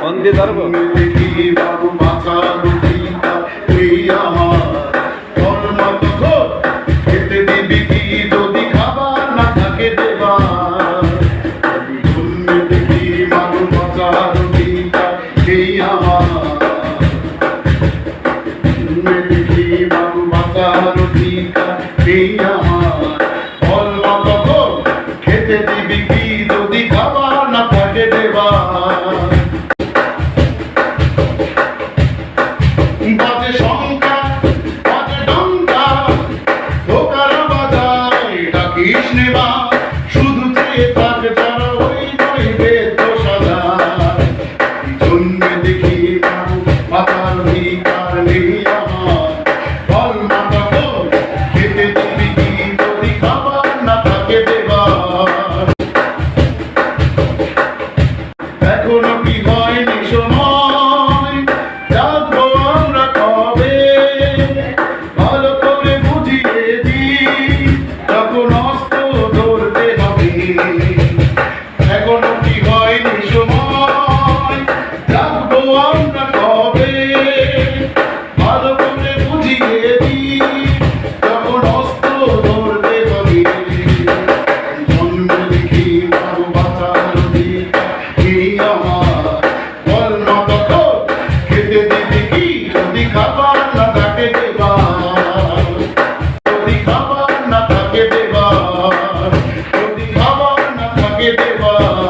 মন দিয়ে ধরবো খেতে দিবি করিস নেবা শুধু চেয়ে তাকে যারা ওই Música Baba.